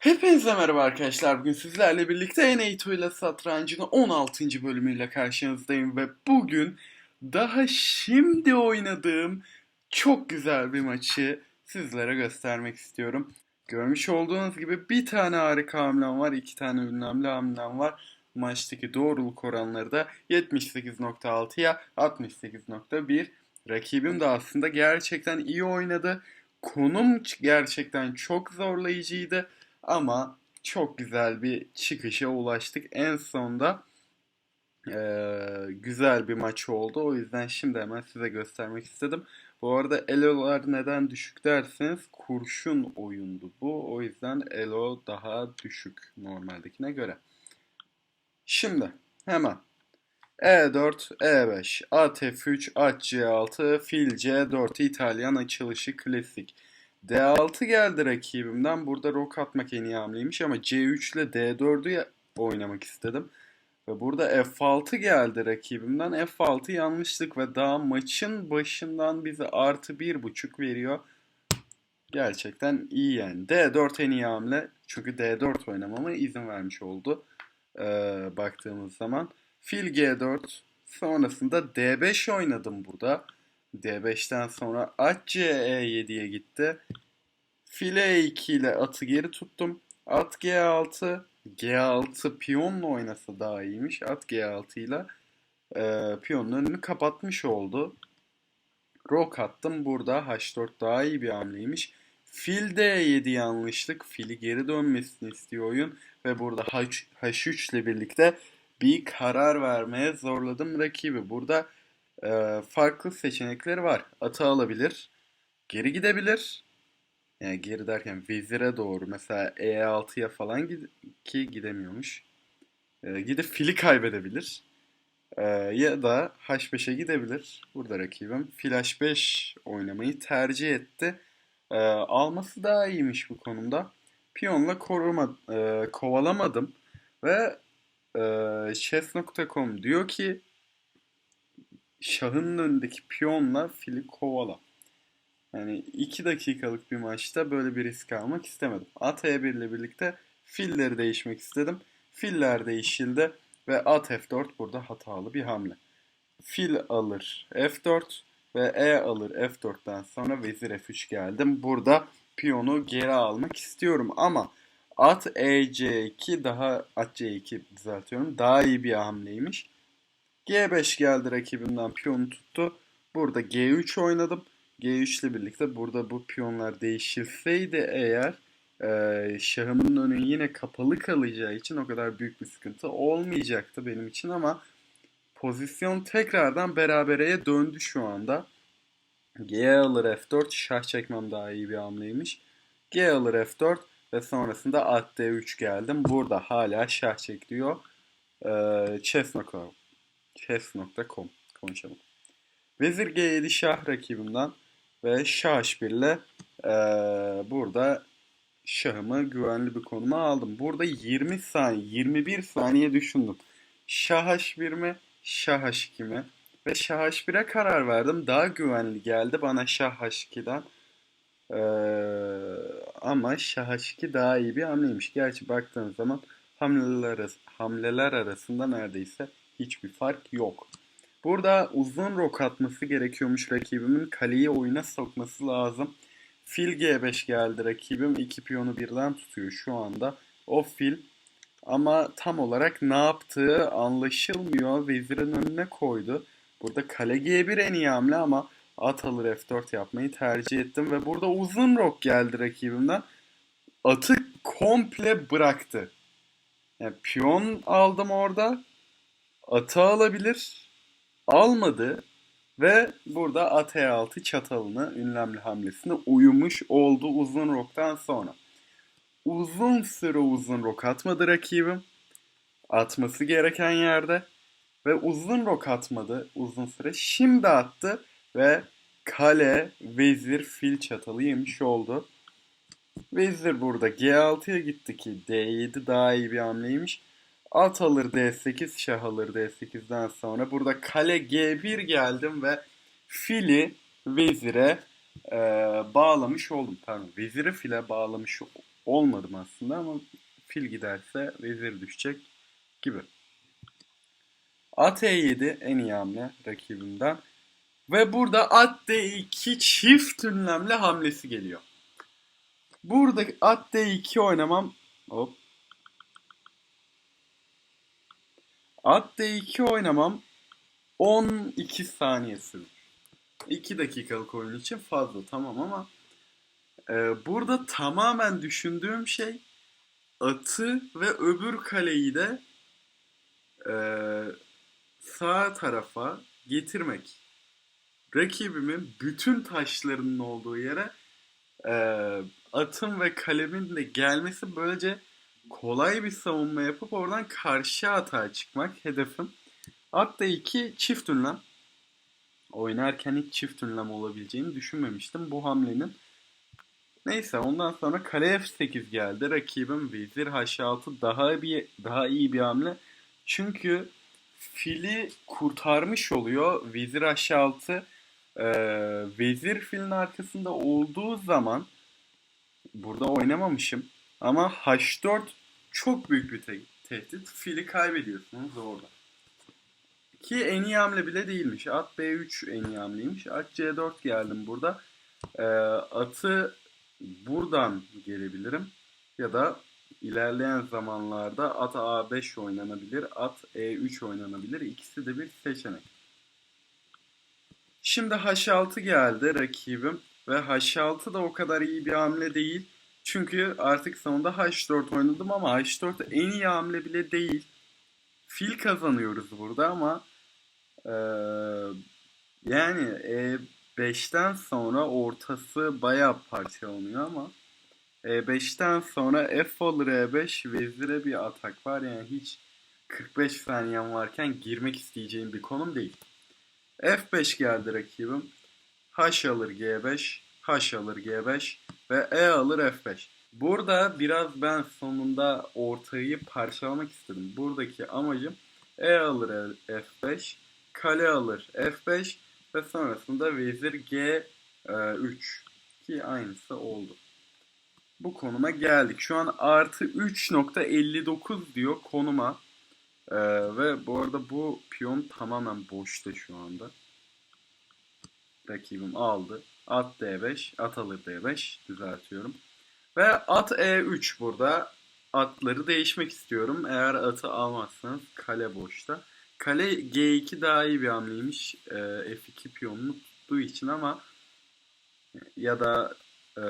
Hepinize merhaba arkadaşlar. Bugün sizlerle birlikte N8 ile satrancının 16. bölümüyle karşınızdayım ve bugün daha şimdi oynadığım çok güzel bir maçı sizlere göstermek istiyorum. Görmüş olduğunuz gibi bir tane harika hamlem var, iki tane ünlemli hamlem var. Maçtaki doğruluk oranları da 78.6'ya 68.1. Rakibim de aslında gerçekten iyi oynadı. Konum gerçekten çok zorlayıcıydı. Ama çok güzel bir çıkışa ulaştık. En sonda eee, güzel bir maç oldu. O yüzden şimdi hemen size göstermek istedim. Bu arada elolar neden düşük derseniz kurşun oyundu bu. O yüzden elo daha düşük normaldekine göre. Şimdi hemen E4, E5, at F3, at C6, fil C4 İtalyan açılışı klasik. D6 geldi rakibimden. Burada rok atmak en iyi hamleymiş ama C3 ile D4'ü oynamak istedim. Ve burada F6 geldi rakibimden. F6 yanlışlık ve daha maçın başından bize artı bir buçuk veriyor. Gerçekten iyi yani. D4 en iyi hamle. Çünkü D4 oynamama izin vermiş oldu. Ee, baktığımız zaman. Fil G4. Sonrasında D5 oynadım burada. D5'ten sonra at C-E7'ye gitti. File 2 ile atı geri tuttum. At G6. G6 piyonla oynasa daha iyiymiş. At G6 ile e, piyonun önünü kapatmış oldu. Rok attım. Burada H4 daha iyi bir hamleymiş. Fil D7 yanlışlık. Fili geri dönmesini istiyor oyun. Ve burada H, H3 ile birlikte bir karar vermeye zorladım rakibi. Burada e, farklı seçenekleri var. Atı alabilir. Geri gidebilir. Yani geri derken vezire doğru. Mesela E6'ya falan gid ki gidemiyormuş. E, gidip fili kaybedebilir. E, ya da H5'e gidebilir. Burada rakibim fil H5 oynamayı tercih etti. E, alması daha iyiymiş bu konumda. Piyonla koruma, e, kovalamadım. Ve e, chess.com diyor ki şahının önündeki piyonla fili kovala. Yani 2 dakikalık bir maçta böyle bir risk almak istemedim. At E1 ile birlikte filleri değişmek istedim. Filler değişildi ve at F4 burada hatalı bir hamle. Fil alır F4 ve E alır F4'ten sonra vezir F3 geldim. Burada piyonu geri almak istiyorum ama at EC2 daha at C2 düzeltiyorum. Daha iyi bir hamleymiş. G5 geldi rakibimden piyonu tuttu. Burada G3 oynadım. G3 ile birlikte burada bu piyonlar değişilseydi eğer e, şahımın önü yine kapalı kalacağı için o kadar büyük bir sıkıntı olmayacaktı benim için ama pozisyon tekrardan berabereye döndü şu anda. G alır F4 şah çekmem daha iyi bir hamleymiş. G alır F4 ve sonrasında at D3 geldim. Burada hala şah çekiliyor. E, chess.com chess.com konuşalım. Vezir G7 şah rakibimden ve şah H1 ile e, burada şahımı güvenli bir konuma aldım. Burada 20 saniye, 21 saniye düşündüm. Şah H1 mi, şah H2 mi? Ve şah H1'e karar verdim. Daha güvenli geldi bana şah H2'den. Ee, ama şah H2 daha iyi bir hamleymiş. Gerçi baktığınız zaman hamleler, arası, hamleler arasında neredeyse hiçbir fark yok. Burada uzun rok atması gerekiyormuş rakibimin. Kaleyi oyuna sokması lazım. Fil G5 geldi rakibim. iki piyonu birden tutuyor şu anda. O fil ama tam olarak ne yaptığı anlaşılmıyor. Vezirin önüne koydu. Burada kale G1 en iyi hamle ama at alır F4 yapmayı tercih ettim. Ve burada uzun rok geldi rakibimden. Atı komple bıraktı. Yani piyon aldım orada. Atı alabilir almadı ve burada at E6 çatalını ünlemli hamlesine uyumuş oldu uzun roktan sonra. Uzun süre uzun rok atmadı rakibim. Atması gereken yerde. Ve uzun rok atmadı uzun süre. Şimdi attı ve kale, vezir, fil çatalı yemiş oldu. Vezir burada G6'ya gitti ki D7 daha iyi bir hamleymiş. At alır D8, şah alır D8'den sonra. Burada kale G1 geldim ve fili vezire e, bağlamış oldum. Pardon, veziri file bağlamış olmadım aslında ama fil giderse vezir düşecek gibi. At E7 en iyi hamle rakibimden. Ve burada at D2 çift ünlemli hamlesi geliyor. Burada at D2 oynamam. Hop. At D2 oynamam 12 saniye sürdü. 2 dakikalık oyun için fazla tamam ama e, burada tamamen düşündüğüm şey atı ve öbür kaleyi de e, sağ tarafa getirmek. Rakibimin bütün taşlarının olduğu yere e, atın ve kalemin de gelmesi böylece kolay bir savunma yapıp oradan karşı atağa çıkmak hedefim. At da 2 çift ünlem. Oynarken hiç çift ünlem olabileceğini düşünmemiştim bu hamlenin. Neyse ondan sonra kale F8 geldi. Rakibim vezir H6 daha bir daha iyi bir hamle. Çünkü fili kurtarmış oluyor. Vezir H6 e, vezir filin arkasında olduğu zaman burada oynamamışım. Ama H4 çok büyük bir te- tehdit. Fili kaybediyorsunuz orada. Ki en iyi hamle bile değilmiş. At B3 en iyi hamleymiş. At C4 geldim burada. E, atı buradan gelebilirim. Ya da ilerleyen zamanlarda at A5 oynanabilir, at E3 oynanabilir. İkisi de bir seçenek. Şimdi H6 geldi rakibim ve H6 da o kadar iyi bir hamle değil. Çünkü artık sonunda H4 oynadım ama H4 en iyi hamle bile değil. Fil kazanıyoruz burada ama ee, yani E5'ten sonra ortası bayağı parçalanıyor ama E5'ten sonra F alır E5 vezire bir atak var yani hiç 45 saniyen varken girmek isteyeceğim bir konum değil. F5 geldi rakibim. H alır G5, H alır G5 ve E alır F5. Burada biraz ben sonunda ortayı parçalamak istedim. Buradaki amacım E alır F5, kale alır F5 ve sonrasında vezir G3 ki aynısı oldu. Bu konuma geldik. Şu an artı 3.59 diyor konuma. Ee, ve bu arada bu piyon tamamen boşta şu anda. Rakibim aldı. At D5, at alır D5 düzeltiyorum. Ve at E3 burada. Atları değişmek istiyorum. Eğer atı almazsanız kale boşta. Kale G2 daha iyi bir hamleymiş. E, F2 piyonunu tuttuğu için ama ya da e,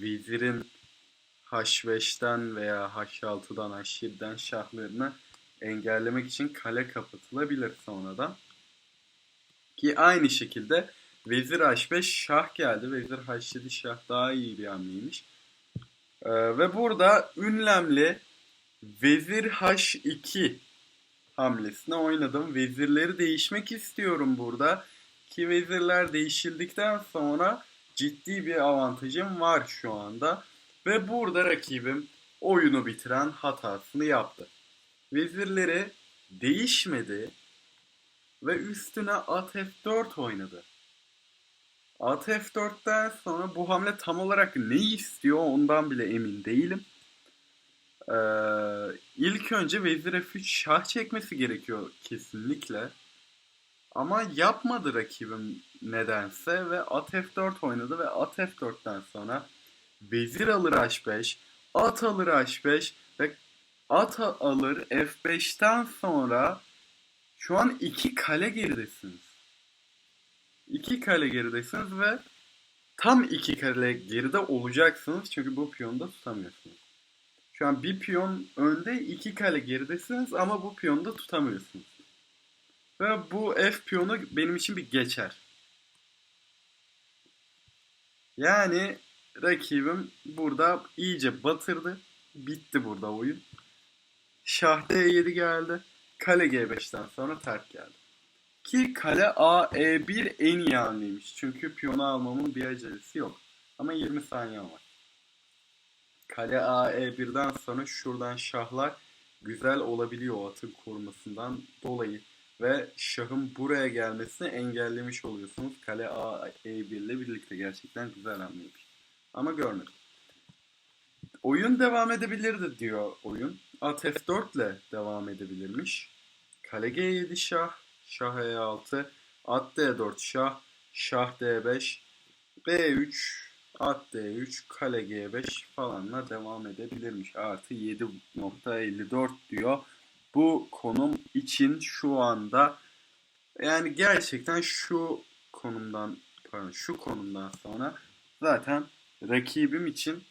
vezirin H5'ten veya H6'dan H7'den şahlarını engellemek için kale kapatılabilir sonradan. Ki aynı şekilde vezir H5 şah geldi. Vezir H7 şah daha iyi bir hamleymiş. Ee, ve burada ünlemli vezir H2 hamlesine oynadım. Vezirleri değişmek istiyorum burada. Ki vezirler değişildikten sonra ciddi bir avantajım var şu anda. Ve burada rakibim oyunu bitiren hatasını yaptı. Vezirleri değişmedi ve üstüne at f4 oynadı. At f4'ten sonra bu hamle tam olarak ne istiyor ondan bile emin değilim. Ee, ilk önce vezir f3 şah çekmesi gerekiyor kesinlikle. Ama yapmadı rakibim nedense ve at f4 oynadı ve at f4'ten sonra vezir alır h5, at alır h5 ve at alır f5'ten sonra şu an iki kale geridesiniz. İki kale geridesiniz ve tam iki kale geride olacaksınız çünkü bu piyonu da tutamıyorsunuz. Şu an bir piyon önde iki kale geridesiniz ama bu piyonu da tutamıyorsunuz. Ve bu F piyonu benim için bir geçer. Yani rakibim burada iyice batırdı. Bitti burada oyun. Şah D7 geldi. Kale G5'ten sonra terk geldi. Ki kale A E1 en iyi hamleymiş. Çünkü piyonu almamın bir acelesi yok. Ama 20 saniye var. Kale A E1'den sonra şuradan şahlar güzel olabiliyor atın korumasından dolayı. Ve şahın buraya gelmesini engellemiş oluyorsunuz. Kale A E1 ile birlikte gerçekten güzel hamleymiş. Ama görmedim. oyun devam edebilirdi diyor oyun. At F4 ile devam edebilirmiş. Kale G7 şah, şah E6, at D4 şah, şah D5, B3, at D3, kale G5 falanla devam edebilirmiş. Artı 7.54 diyor. Bu konum için şu anda yani gerçekten şu konumdan pardon şu konumdan sonra zaten rakibim için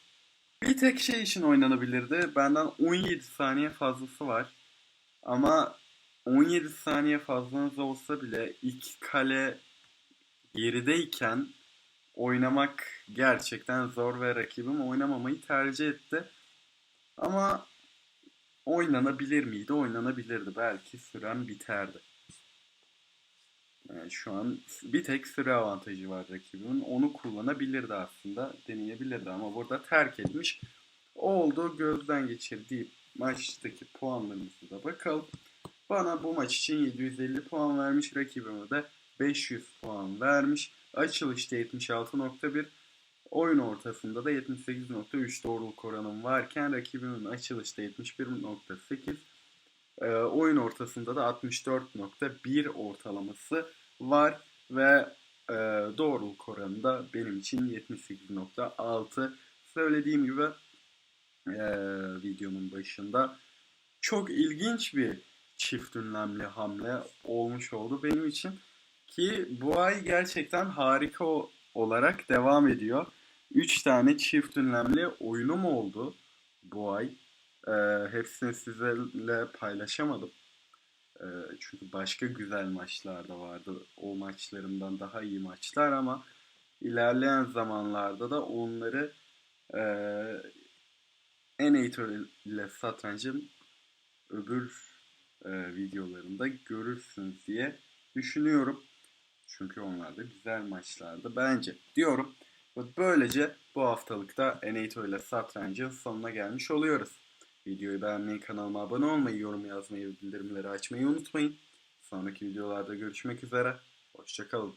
bir tek şey için oynanabilirdi. Benden 17 saniye fazlası var. Ama 17 saniye fazlanız olsa bile iki kale gerideyken oynamak gerçekten zor ve rakibim oynamamayı tercih etti. Ama oynanabilir miydi? Oynanabilirdi. Belki süren biterdi. Yani şu an bir tek süre avantajı var rakibimin. Onu kullanabilirdi aslında. Deneyebilirdi ama burada terk etmiş. Oldu gözden geçir maçtaki puanlarımıza da bakalım. Bana bu maç için 750 puan vermiş. Rakibime de 500 puan vermiş. Açılışta 76.1 Oyun ortasında da 78.3 doğruluk oranım varken rakibimin açılışta 71.8 e, oyun ortasında da 64.1 ortalaması var ve e, doğruluk oranı da benim için 78.6 söylediğim gibi e, videonun başında çok ilginç bir çift ünlemli hamle olmuş oldu benim için ki bu ay gerçekten harika olarak devam ediyor. 3 tane çift ünlemli oyunum oldu bu ay. Ee, hepsini sizlerle paylaşamadım. Ee, çünkü başka güzel maçlar da vardı. O maçlarımdan daha iyi maçlar ama ilerleyen zamanlarda da onları e, N8 ile satrancın öbür e, videolarında görürsünüz diye düşünüyorum. Çünkü onlar da güzel maçlardı bence diyorum. Ve böylece bu haftalıkta N8 ile satrancın sonuna gelmiş oluyoruz. Videoyu beğenmeyi, kanalıma abone olmayı, yorum yazmayı ve bildirimleri açmayı unutmayın. Sonraki videolarda görüşmek üzere. Hoşçakalın.